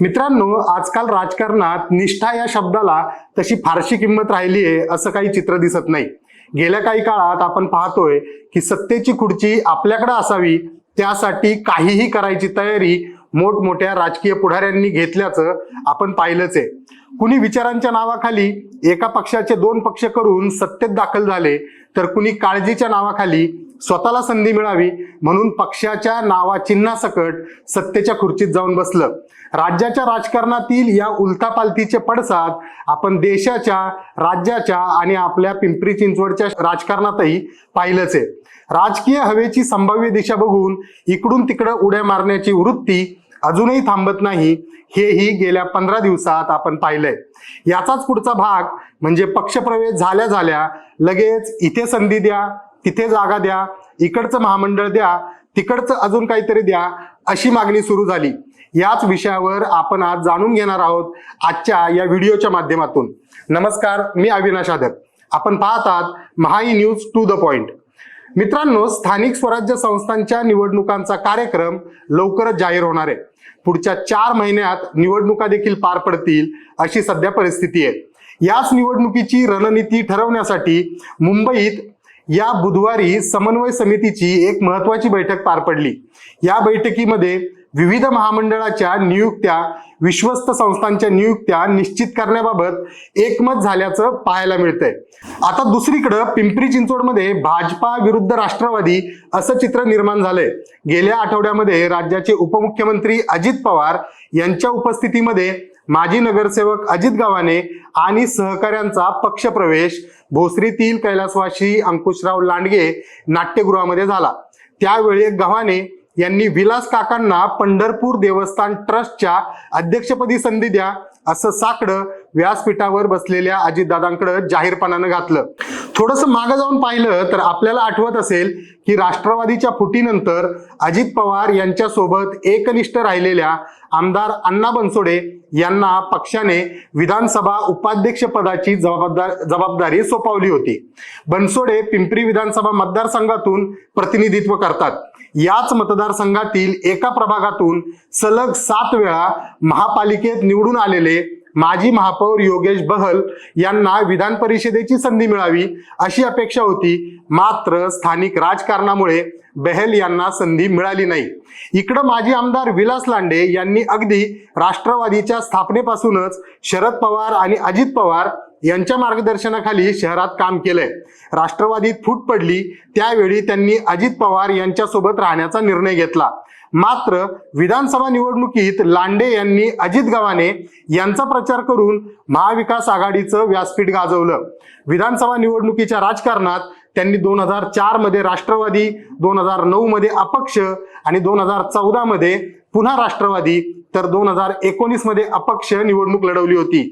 मित्रांनो आजकाल राजकारणात निष्ठा या शब्दाला तशी फारशी किंमत राहिली आहे असं काही चित्र दिसत नाही. गेल्या काही काळात आपण पाहतोय की सत्तेची खुर्ची आपल्याकडे असावी त्यासाठी काहीही करायची तयारी मोठमोठ्या राजकीय पुढाऱ्यांनी घेतल्याचं आपण पाहिलंच आहे. कुणी विचारांच्या नावाखाली एका पक्षाचे दोन पक्ष करून सत्तेत दाखल झाले तर कुणी काळजीच्या नावाखाली स्वतःला संधी मिळावी म्हणून पक्षाच्या नावा चिन्हासकट सत्तेच्या खुर्चीत जाऊन बसलं. राज्याच्या राजकारणातील या उलथापालथीचे पडसाद आपण देशाच्या राज्याच्या आणि आपल्या पिंपरी चिंचवडच्या राजकारणातही पाहिलंच. आहे राजकीय हवेची संभाव्य दिशा बघून इकडून तिकडं उड्या मारण्याची वृत्ती अजूनही थांबत नाही. हेही गेल्या पंधरा दिवसात आपण पाहिलंय. याचाच पुढचा भाग म्हणजे पक्षप्रवेश झाल्या झाल्या लगेच इथे संधी द्या तिथे जागा द्या इकडचं महामंडळ द्या तिकडचं अजून काहीतरी द्या अशी मागणी सुरू झाली. याच विषयावर आपण आज जाणून घेणार आहोत आजच्या या व्हिडिओच्या माध्यमातून. नमस्कार मी अविनाश आदर आपण पाहतात Mahai news to the point. मित्रांनो स्थानिक स्वराज्य संस्थांच्या निवडणुकांचा कार्यक्रम लवकरच जाहीर होणार आहे. पुढच्या चार महिन्यात निवडणुका देखील पार पडतील अशी सध्या परिस्थिती आहे. याच निवडणुकीची रणनीती ठरवण्यासाठी मुंबईत या बुधवारी समन्वय समितीची एक महत्वाची बैठक पार पडली. या बैठकीमध्ये विविध महामंडळाच्या नियुक्त्या विश्वस्त संस्थांच्या नियुक्त्या निश्चित करण्याबाबत एकमत झाल्याचं पाहायला मिळतंय. आता दुसरीकडं पिंपरी चिंचवडमध्ये भाजपा विरुद्ध राष्ट्रवादी असं चित्र निर्माण झालंय. गेल्या आठवड्यामध्ये राज्याचे उपमुख्यमंत्री अजित पवार यांच्या उपस्थितीमध्ये माजी नगरसेवक अजित गव्हाणे आणि सहकाऱ्यांचा पक्षप्रवेश भोसरीतील कैलासवासी अंकुशराव लांडगे नाट्यगृहामध्ये झाला. त्यावेळी गव्हाणे यांनी विलास काकांना पंढरपूर देवस्थान ट्रस्टच्या अध्यक्षपदी संधी द्या असं साकडं व्यासपीठावर बसलेल्या अजितदादांकडे जाहीरपणानं घातलं. थोडस मागं जाऊन पाहिलं तर आपल्याला आठवत असेल की राष्ट्रवादीच्या फुटीनंतर अजित पवार यांच्यासोबत एकनिष्ठ राहिलेल्या आमदार अण्णा बनसोडे यांना पक्षाने विधानसभा उपाध्यक्ष पदाची जबाबदार जबाबदारी सोपवली होती. बनसोडे पिंपरी विधानसभा मतदारसंघातून प्रतिनिधित्व करतात. याच मतदारसंघातील एका प्रभागातून सलग सात वेळा महापालिकेत निवडून आलेले माजी महापौर योगेश बहल यांना विधान परिषदेची संधी मिळावी अशी अपेक्षा होती. मात्र स्थानिक राजकारणामुळे बेहल यांना संधी मिळाली नाही. इकडं माजी आमदार विलास लांडे यांनी अगदी राष्ट्रवादीच्या स्थापनेपासूनच शरद पवार आणि अजित पवार यांच्या मार्गदर्शनाखाली शहरात काम केलंय. राष्ट्रवादीत फूट पडली त्यावेळी त्यांनी अजित पवार यांच्यासोबत राहण्याचा निर्णय घेतला. मात्र विधानसभा निवडणुकीत लांडे यांनी अजित गव्हाणे यांचा प्रचार करून महाविकास आघाडीचं व्यासपीठ गाजवलं. विधानसभा निवडणुकीच्या राजकारणात त्यांनी दोन हजार चारमध्ये राष्ट्रवादी दोन हजार नऊ मध्ये अपक्ष आणि दोन हजार चौदा मध्ये पुन्हा राष्ट्रवादी तर दोन हजार एकोणीसमध्ये अपक्ष निवडणूक लढवली होती.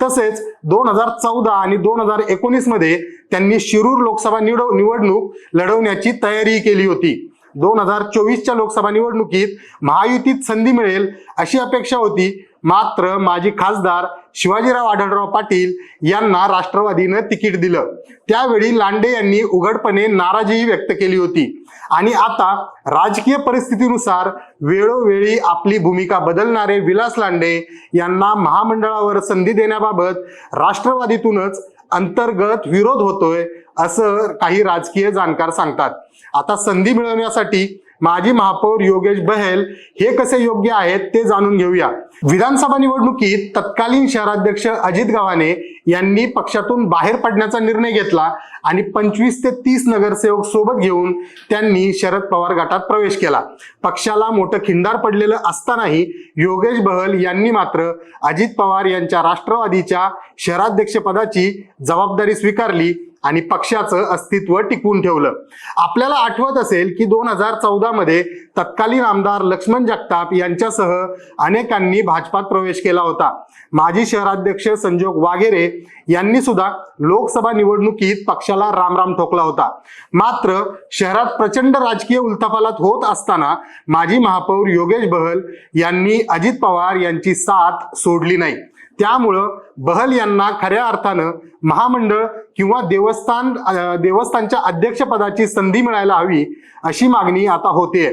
तसेच दोन हजार चौदा आणि दोन हजार एकोणीसमध्ये त्यांनी शिरूर लोकसभा निवड निवडणूक लढवण्याची तयारी केली होती. दोन हजार चोवीसच्या लोकसभा निवडणुकीत महायुतीत संधी मिळेल अशी अपेक्षा होती. मात्र माजी खासदार शिवाजीराव आढळराव पाटील यांना राष्ट्रवादीनं तिकीट दिलं. त्यावेळी लांडे यांनी उघडपणे नाराजीही व्यक्त केली होती. आणि आता राजकीय परिस्थितीनुसार वेळोवेळी आपली भूमिका बदलणारे विलास लांडे यांना महामंडळावर संधी देण्याबाबत राष्ट्रवादीतूनच अंतर्गत विरोध होतोय असं काही राजकीय जाणकार सांगतात. आता संधी मिळवण्यासाठी माजी महापौर योगेश बहेल हे कसे योग्य आहेत ते जाणून घेऊया. विधानसभा निवडणुकीत तत्कालीन शहराध्यक्ष अजित गव्हाणे यांनी पक्षातून बाहेर पडण्याचा निर्णय घेतला आणि पंचवीस ते तीस नगरसेवक सोबत घेऊन त्यांनी शरद पवार गटात प्रवेश केला. पक्षाला मोठं खिंडार पडलेलं असतानाही योगेश बहल यांनी मात्र अजित पवार यांच्या राष्ट्रवादीच्या शहराध्यक्षपदाची जबाबदारी स्वीकारली. आणि पक्षाचं अस्तित्व टिकवून ठेवलं. आपल्याला आठवत असेल की दोन हजार चौदा मध्ये तत्कालीन आमदार लक्ष्मण जगताप यांच्यासह अनेकांनी भाजपात प्रवेश केला होता. माजी शहराध्यक्ष संजोग वाघेरे यांनी सुद्धा लोकसभा निवडणुकीत पक्षाला रामराम ठोकला होता. मात्र शहरात प्रचंड राजकीय उलथापालात होत असताना माजी महापौर योगेश बहल यांनी अजित पवार यांची साथ सोडली नाही. त्यामुळं बहल यांना खऱ्या अर्थानं महामंडळ किंवा देवस्थान देवस्थानच्या अध्यक्षपदाची संधी मिळायला हवी अशी मागणी आता होते.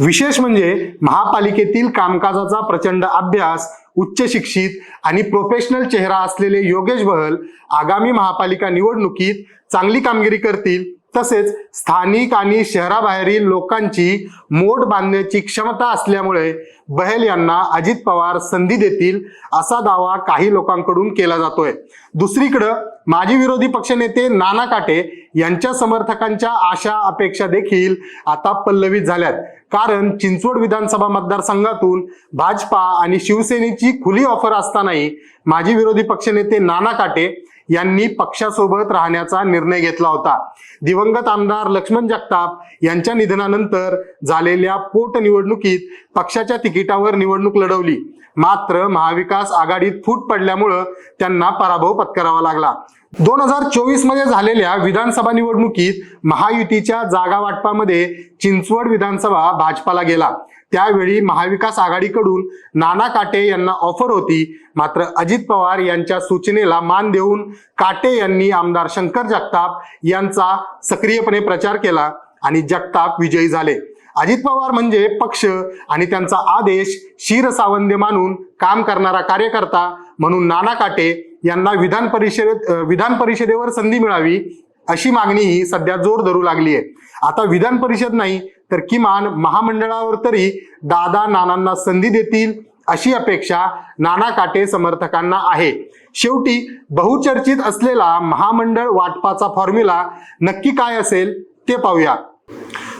विशेष म्हणजे महापालिकेतील कामकाजाचा प्रचंड अभ्यास उच्च शिक्षित आणि प्रोफेशनल चेहरा असलेले योगेश बहल आगामी महापालिका निवडणुकीत चांगली कामगिरी करतील. तसेच स्थानिक आणि शहराबाहेरील लोकांची मोठ बांधण्याची क्षमता असल्यामुळे बहेल यांना अजित पवार संधी देतील असा दावा काही लोकांकडून केला जातोय. दुसरीकडं माजी विरोधी पक्षनेते नाना काटे यांच्या समर्थकांच्या आशा अपेक्षा देखील आता पल्लवित झाल्यात. कारण चिंचवड विधानसभा मतदारसंघातून भाजपा आणि शिवसेनेची खुली ऑफर असतानाही माजी विरोधी पक्षनेते नाना काटे यांनी पक्षासोबत राहण्याचा निर्णय घेतला होता. दिवंगत आमदार लक्ष्मण जगताप यांच्या निधनानंतर झालेल्या पोटनिवडणुकीत पक्षाच्या तिकिटावर निवडणूक लढवली. मात्र महाविकास आघाडीत फूट पडल्यामुळं त्यांना पराभव पत्करावा लागला. दोन हजार चोवीसमध्ये झालेल्या विधानसभा निवडणुकीत महायुतीच्या जागा वाटपामध्ये चिंचवड विधानसभा भाजपाला गेला. त्यावेळी महाविकास आघाडीकडून नाना काटे यांना ऑफर होती. मात्र अजित पवार यांच्या सूचनेला मान देऊन काटे यांनी आमदार शंकर जगताप यांचा सक्रियपणे प्रचार केला आणि जगताप विजयी झाले. अजित पवार म्हणजे पक्ष आणि त्यांचा आदेश शिरसावंदे मानून काम करणारा कार्यकर्ता म्हणून नाना काटे यांना विधान परिषदेत विधान परिषदेवर संधी मिळावी अशी मागणी ही सध्या जोर धरू लागली आहे. आता विधान परिषद नाही तर किमान महामंडळावर तरी दादा नानांना संधी देतील अशी अपेक्षा नाना काटे समर्थकांना आहे. शेवटी बहुचर्चित असलेला महामंडळ वाटपाचा फॉर्म्युला नक्की काय असेल ते पाहूया.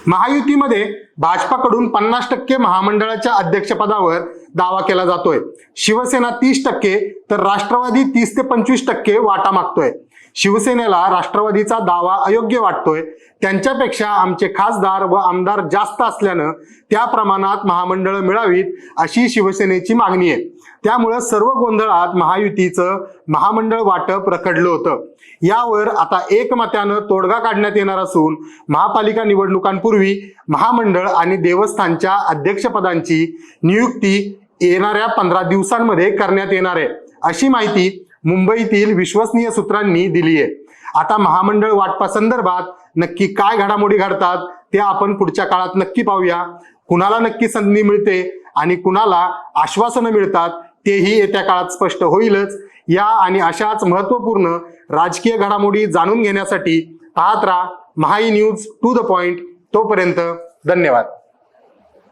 महायुतीमध्ये भाजपाकडून पन्नास टक्के महामंडळाच्या अध्यक्षपदावर दावा केला जातोय. शिवसेना तीस टक्के तर राष्ट्रवादी तीस ते पंचवीस टक्के वाटा मागतोय. शिवसेनेला राष्ट्रवादीचा दावा अयोग्य वाटतोय. त्यांच्यापेक्षा आमचे खासदार व आमदार जास्त असल्यानं त्या प्रमाणात महामंडळ मिळावीत अशी शिवसेनेची मागणी आहे. त्यामुळं सर्व गोंधळात महायुतीचं महामंडळ वाटप रखडलं होतं. यावर आता एकमत्यानं तोडगा काढण्यात येणार असून महापालिका निवडणुकांपूर्वी महामंडळ आणि देवस्थानच्या अध्यक्षपदांची नियुक्ती येणाऱ्या पंधरा दिवसांमध्ये करण्यात येणार आहे. अशी माहिती मुंबईतील विश्वसनीय सूत्रांनी दिली आहे. आता महामंडळ वाटपा संदर्भात नक्की काय घडामोडी घडतात ते आपण पुढच्या काळात नक्की पाहूया. कुणाला नक्की संधी मिळते आणि कुणाला आश्वासनं मिळतात तेही येत्या काळात स्पष्ट होईलच. या आणि अशाच महत्त्वपूर्ण राजकीय घडामोडी जाणून घेण्यासाठी पाहत राहा. Mahai news to the point तोपर्यंत धन्यवाद.